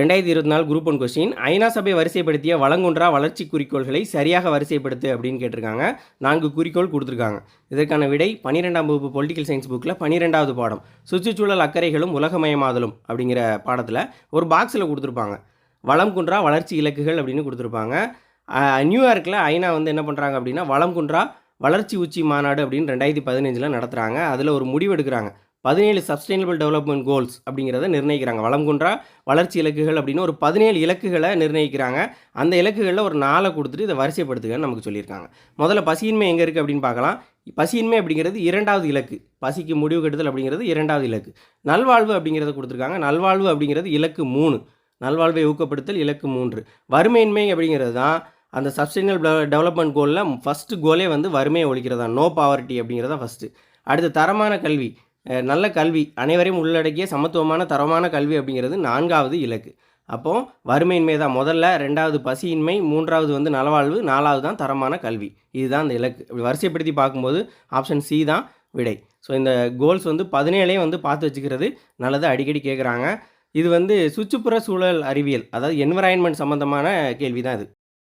ரெண்டாயிரத்தி இருபத்தி நாலு குரூப் ஒன் கொஸ்டின் ஐநா சபை வரிசைப்படுத்திய வளங்குன்றா வளர்ச்சி குறிக்கோள்களை சரியாக வரிசைப்படுத்து அப்படின்னு கேட்டிருக்காங்க. நான்கு குறிக்கோள் கொடுத்துருக்காங்க. இதற்கான விடை பன்னிரெண்டாம் வகுப்பு பொலிட்டிக்கல் சயின்ஸ் புக்கில் பன்னிரெண்டாவது பாடம். சுற்றுச்சூழல் அக்கறைகளும் உலகமயமாதலும் அப்படிங்கிற பாடத்தில் ஒரு பாக்ஸில் கொடுத்துருப்பாங்க. வளம் குன்றா வளர்ச்சி இலக்குகள் அப்படின்னு கொடுத்துருப்பாங்க. நியூயார்க்கில் ஐநா வந்து என்ன பண்ணுறாங்க அப்படின்னா வளம் குன்றா வளர்ச்சி உச்சி மாநாடு அப்படின்னு ரெண்டாயிரத்தி பதினஞ்சில் நடத்துகிறாங்க அதில் ஒரு முடிவு எடுக்கிறாங்க. பதினேழு சஸ்டைனபிள் டெவலப்மெண்ட் கோல்ஸ் அப்படிங்கிறத நிர்ணயிக்கிறாங்க. வளம் குன்றா வளர்ச்சி இலக்குகள் அப்படின்னு ஒரு பதினேழு இலக்குகளை நிர்ணயிக்கிறாங்க. அந்த இலக்குகளில் ஒரு நாளை கொடுத்துட்டு இதை வரிசைப்படுத்துகன்னு நமக்கு சொல்லியிருக்காங்க. முதல்ல பசியின்மை எங்கே இருக்குது அப்படின்னு பார்க்கலாம். பசியின்மை அப்படிங்கிறது இரண்டாவது இலக்கு. பசிக்கு முடிவு கட்டுதல் அப்படிங்கிறது இரண்டாவது இலக்கு. நல்வாழ்வு அப்படிங்கிறத கொடுத்துருக்காங்க. நல்வாழ்வு அப்படிங்கிறது இலக்கு மூணு. நல்வாழ்வை ஊக்கப்படுத்தல் இலக்கு மூன்று. வறுமையின்மை அப்படிங்கிறது தான் அந்த சஸ்டைனபிள் டெவலப்மெண்ட் கோலில் ஃபஸ்ட்டு கோலே வந்து வறுமையை ஒழிக்கிறதா. நோ பாவர்ட்டி அப்படிங்கிறது ஃபஸ்ட்டு அடுத்து தரமான கல்வி. நல்ல கல்வி. அனைவரையும் உள்ளடக்கிய சமத்துவமான தரமான கல்வி அப்படிங்கிறது நான்காவது இலக்கு. அப்போது வறுமையின்மை தான் முதல்ல ரெண்டாவது பசியின்மை மூன்றாவது வந்து நலவாழ்வு நாலாவது தான் தரமான கல்வி. இதுதான் அந்த இலக்கு. இப்படி வரிசைப்படுத்தி பார்க்கும்போது ஆப்ஷன் சி தான் விடை. ஸோ இந்த கோல்ஸ் வந்து பதினேழையும் வந்து பார்த்து வச்சுக்கிறது நல்லது அடிக்கடி கேட்குறாங்க இது வந்து சுற்றுப்புற சூழல் அறிவியல் அதாவது என்விரான்மெண்ட் சம்மந்தமான கேள்வி தான் இது.